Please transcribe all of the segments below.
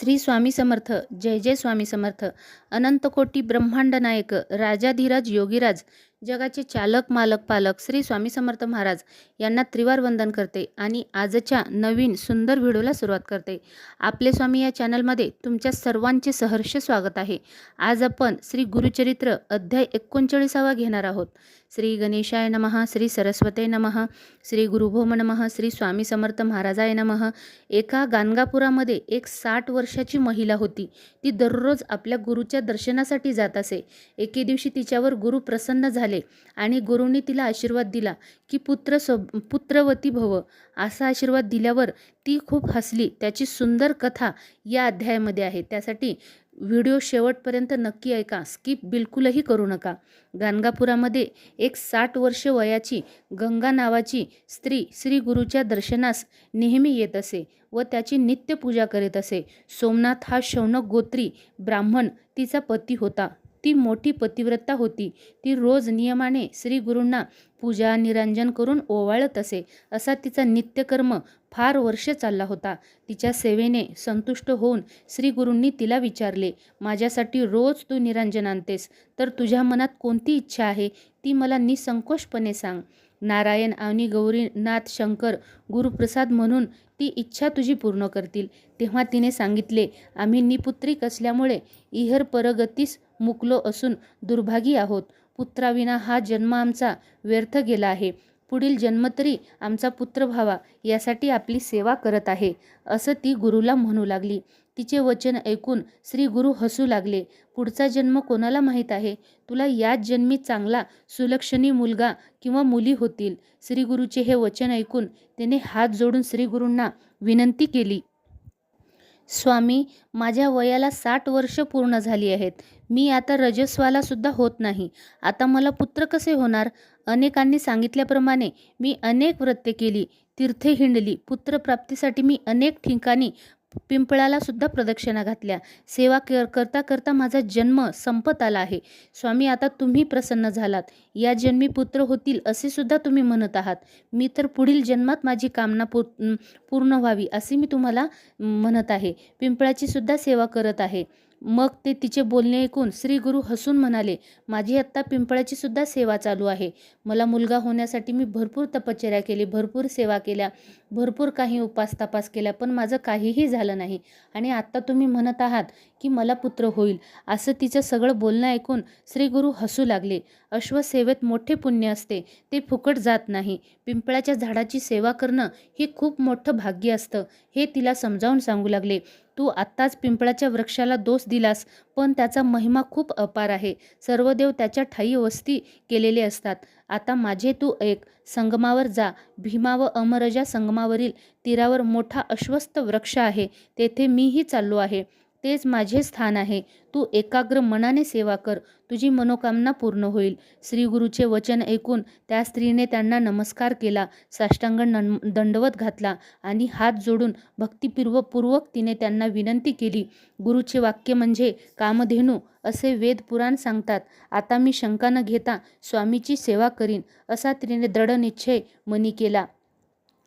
श्री स्वामी समर्थ जय जय स्वामी समर्थ. अनंतकोटी ब्रह्मांड नायक राजाधिराज योगीराज जगाचे चालक मालक पालक श्री स्वामी समर्थ महाराज यांना त्रिवार वंदन करते आणि आजच्या नवीन सुंदर व्हिडिओला सुरुवात करते. आपले स्वामी या चॅनलमध्ये तुमच्या सर्वांचे सहर्ष स्वागत आहे. आज आपण श्री गुरुचरित्र अध्याय एकोणचाळीसावा घेणार आहोत. श्री गणेशाय नमः श्री सरस्वते नमः श्री गुरुभोम नमः श्री स्वामी समर्थ महाराजाय नमः. एका गाणगापुरामध्ये एक साठ वर्षाची महिला होती. ती दररोज आपल्या गुरुच्या दर्शनासाठी जात असे. एके दिवशी तिच्यावर गुरु प्रसन्न झाले. झाले आणि गुरुंनी तिला आशीर्वाद दिला की पुत्र सो पुत्रवती भव. असा आशीर्वाद दिल्यावर ती खूप हसली. त्याची सुंदर कथा या अध्यायामध्ये आहे. त्यासाठी व्हिडिओ शेवटपर्यंत नक्की ऐका. स्किप बिलकुलही करू नका. गाणगापुरामध्ये एक साठ वर्ष वयाची गंगा नावाची स्त्री श्री गुरुच्या दर्शनास नेहमी येत असे व त्याची नित्य पूजा करीत असे. सोमनाथ हा शौनक गोत्री ब्राह्मण तिचा पती होता. ती मोठी पतिव्रता होती. ती रोज नियमाने श्रीगुरूंना पूजा निरंजन करून ओवाळत असे असा तिचा नित्यकर्म फार वर्ष चालला होता. तिच्या सेवेने संतुष्ट होऊन श्रीगुरूंनी तिला विचारले माझ्यासाठी रोज तू निरंजन आणतेस तर तुझ्या मनात कोणती इच्छा आहे? ती मला निसंकोचपणे सांग. नारायण आणि गौरीनाथ शंकर गुरुप्रसाद म्हणून ती इच्छा तुझी पूर्ण करतील. तेव्हा तिने सांगितले आम्ही निपुत्रिक असल्यामुळे इहर परगतीस मुकलो असून दुर्भागी आहोत. पुत्राविना हा जन्म आमचा व्यर्थ गेला आहे. पुढील जन्म तरी आमचा पुत्र व्हावा यासाठी आपली सेवा करत आहे. असं ती गुरुला म्हणू लागली. तिचे वचन ऐकून श्री गुरु हसू लागले. पुढचा जन्म कोणाला माहीत आहे? तुला याच जन्मी चांगला सुलक्षणी मुलगा किंवा मुली होतील. श्री गुरुचे हे वचन ऐकून त्याने हात जोडून श्री गुरूंना विनंती केली. स्वामी माझ्या वयाला साठ वर्ष पूर्ण झाली आहेत. मी आता रजस्वाला सुद्धा होत नाही. आता मला पुत्र कसे होणार? अनेकांनी सांगितल्याप्रमाणे मी अनेक व्रते केली तीर्थे हिंडली. पुत्रप्राप्तीसाठी मी अनेक ठिकाणी पिंपळाला सुद्धा प्रदक्षिणा घातल्या. सेवा कर करता करता माझा जन्म संपत आला आहे. स्वामी आता तुम्ही प्रसन्न झालात. या जन्मी पुत्र होतील असे सुद्धा तुम्ही म्हणत आहात. मी तर पुढील जन्मात माझी कामना पू पूर्ण व्हावी असे मी तुम्हाला म्हणत आहे. पिंपळाची सुद्धा सेवा करत आहे. मग ते तिचे बोलणे ऐकून श्री गुरु हसून म्हणाले माझी आत्ता पिंपळाची सुद्धा सेवा चालू आहे. मला मुलगा होण्यासाठी मी भरपूर तपश्चर्या केली भरपूर सेवा केल्या भरपूर काही उपास तपास केल्या पण माझं काहीही झालं नाही. आणि आत्ता तुम्ही म्हणत आहात की मला पुत्र होईल. असं तिचं सगळं बोलणं ऐकून श्री गुरु हसू लागले. अश्वसेवेत मोठे पुण्य असते. ते फुकट जात नाही. पिंपळाच्या झाडाची सेवा करणं हे खूप मोठं भाग्य असतं. हे तिला समजावून सांगू लागले. तू आत्ताच पिंपळाच्या वृक्षाला दोष दिलास पण त्याचा महिमा खूप अपार आहे. सर्व देव त्याच्या ठाई वस्ती केलेले असतात. आता माझे तू एक संगमावर जा. भीमा व अमरजा संगमावरील तीरावर मोठा अश्वस्त वृक्ष आहे. तेथे मीही चाललो आहे. तेच माझे स्थान आहे. तू एकाग्र मनाने सेवा कर. तुझी मनोकामना पूर्ण होईल. श्री गुरुचे वचन ऐकून त्या स्त्रीने त्यांना नमस्कार केला. साष्टांग दंडवत घातला आणि हात जोडून भक्तिपूर्वपूर्वक तिने त्यांना विनंती केली. गुरुचे वाक्य म्हणजे कामधेनू असे वेद पुराण सांगतात. आता मी शंका न घेता स्वामीची सेवा करीन असा तिने दृढ निश्चय मनी केला.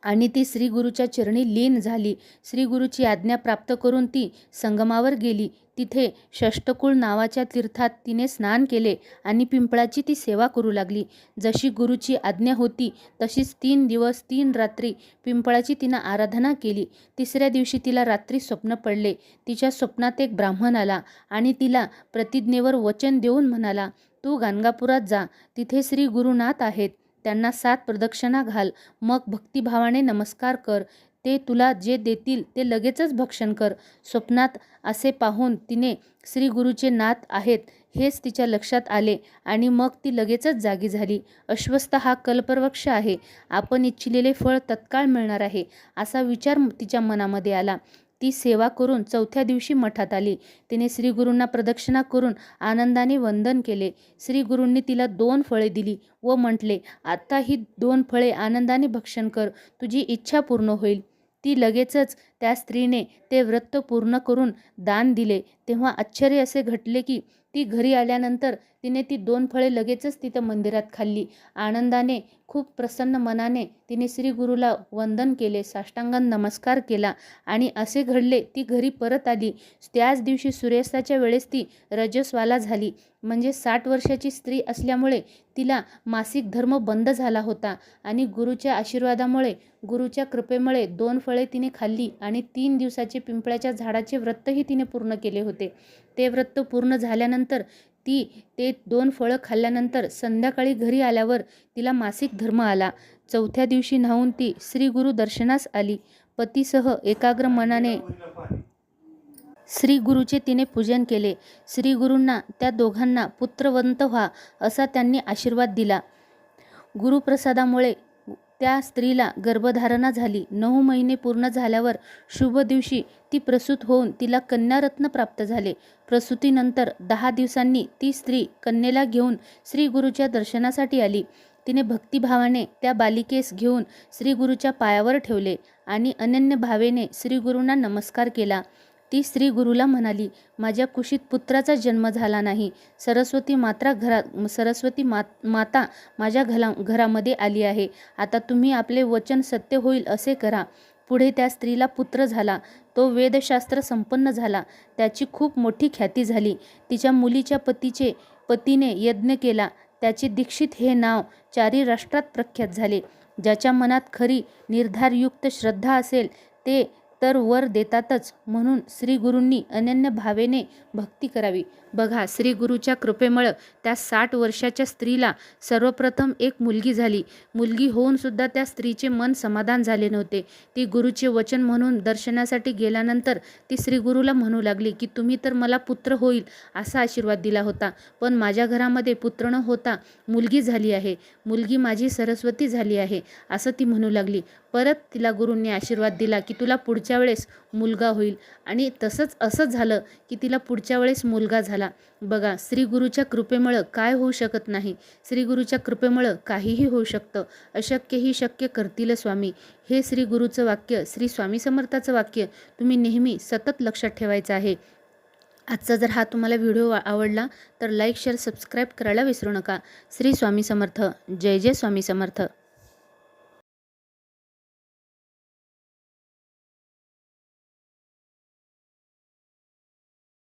आणि ती श्री गुरुच्या चरणी लीन झाली. श्री गुरुची आज्ञा प्राप्त करून ती संगमावर गेली. तिथे षष्टकुळ नावाच्या तीर्थात तिने स्नान केले आणि पिंपळाची ती सेवा करू लागली. जशी गुरुची आज्ञा होती तशीच तीन दिवस तीन रात्री पिंपळाची तिनं आराधना केली. तिसऱ्या दिवशी तिला रात्री स्वप्न पडले. तिच्या स्वप्नात एक ब्राह्मण आला आणि तिला प्रतिज्ञेवर वचन देऊन म्हणाला तू गाणगापुरात जा. तिथे श्री गुरुनाथ आहेत. त्यांना सात प्रदक्षिणा घाल. मग भक्तिभावाने नमस्कार कर. ते तुला जे देतील ते लगेचच भक्षण कर. स्वप्नात असे पाहून तिने श्री गुरुचे नाथ आहेत हेच तिच्या लक्षात आले आणि मग ती लगेचच जागी झाली. अश्वस्थ हा कल्पवृक्ष आहे. आपण इच्छिलेले फळ तत्काळ मिळणार आहे असा विचार तिच्या मनामध्ये आला. ती सेवा करून चौथ्या दिवशी मठात आली. तिने श्रीगुरूंना प्रदक्षिणा करून आनंदाने वंदन केले. श्रीगुरूंनी तिला दोन फळे दिली व म्हटले आत्ता ही दोन फळे आनंदाने भक्षण कर तुझी इच्छा पूर्ण होईल ती लगेचच त्या स्त्रीने ते व्रत पूर्ण करून दान दिले. तेव्हा आश्चर्य असे घटले की ती घरी आल्यानंतर तिने ती दोन फळे लगेचच तिथं मंदिरात खाल्ली. आनंदाने खूप प्रसन्न मनाने तिने श्री गुरुला वंदन केले साष्टांगण नमस्कार केला आणि असे घडले ती घरी परत आली. त्याच दिवशी सूर्यास्ताच्या वेळेस ती रजस्वाला झाली. म्हणजे साठ वर्षाची स्त्री असल्यामुळे तिला मासिक धर्म बंद झाला होता आणि गुरुच्या आशीर्वादामुळे गुरुच्या कृपेमुळे दोन फळे तिने खाल्ली आणि तीन दिवसाचे पिंपळाच्या झाडाचे व्रतही तिने पूर्ण केले होते. ते व्रत पूर्ण झाल्यानंतर ती ते दोन फळं खाल्ल्यानंतर संध्याकाळी घरी आल्यावर तिला मासिक धर्म आला. चौथ्या दिवशी न्हावून ती श्रीगुरु दर्शनास आली. पतीसह एकाग्र मनाने श्री गुरुचे तिने पूजन केले. श्री गुरूंना त्या दोघांना पुत्रवंत व्हा असा त्यांनी आशीर्वाद दिला. गुरुप्रसादामुळे त्या स्त्रीला गर्भधारणा झाली. नऊ महिने पूर्ण झाल्यावर शुभ दिवशी ती प्रसूत होऊन तिला कन्यारत्न प्राप्त झाले. प्रसूतीनंतर दहा दिवसांनी ती स्त्री कन्येला घेऊन श्री गुरुच्या दर्शनासाठी आली. तिने भक्तिभावाने त्या बालिकेस घेऊन श्री गुरुच्या पायावर ठेवले आणि अनन्य भावेने श्रीगुरूंना नमस्कार केला. ती स्त्री गुरुला म्हणाली माझ्या कुशीत पुत्राचा जन्म झाला नाही. सरस्वती मात्रा घरात सरस्वती मात माता माझ्या घरा घरामध्ये आली आहे. आता तुम्ही आपले वचन सत्य होईल असे करा. पुढे त्या स्त्रीला पुत्र झाला. तो वेदशास्त्र संपन्न झाला. त्याची खूप मोठी ख्याती झाली. तिच्या मुलीच्या पतीचे पतीने यज्ञ केला. त्याचे दीक्षित हे नाव चारी राष्ट्रात प्रख्यात झाले. ज्याच्या मनात खरी निर्धारयुक्त श्रद्धा असेल ते तर वर देतातच. म्हणून श्रीगुरूंनी अनन्य भावेने भक्ती करावी. बघा श्रीगुरूच्या कृपेमुळं त्या साठ वर्षाच्या स्त्रीला सर्वप्रथम एक मुलगी झाली. मुलगी होऊन सुद्धा त्या स्त्रीचे मन समाधान झाले नव्हते. ती गुरुचे वचन म्हणून दर्शनासाठी गेल्यानंतर ती श्री गुरुला म्हणू लागली की तुम्ही तर मला पुत्र होईल असा आशीर्वाद दिला होता. पण माझ्या घरामध्ये पुत्र न होता मुलगी झाली आहे. मुलगी माझी सरस्वती झाली आहे असं ती म्हणू लागली. परत तिला गुरूंनी आशीर्वाद दिला की तुला पुढच्या वेळेस मुलगा होईल. आणि तसंच असं झालं की तिला पुढच्या वेळेस मुलगा झाला. बघा श्री गुरुच्या कृपेमुळं काय होऊ शकत नाही. श्री गुरुच्या कृपेमुळं काहीही होऊ शकतं. अशक्यही शक्य करतील स्वामी. हे श्री गुरुचं वाक्य श्री स्वामी समर्थाचं वाक्य तुम्ही नेहमी सतत लक्षात ठेवायचं आहे. आजचा जर हा तुम्हाला व्हिडिओ आवडला तर लाईक शेअर सबस्क्राईब करायला विसरू नका. श्री स्वामी समर्थ. जय जय स्वामी समर्थ.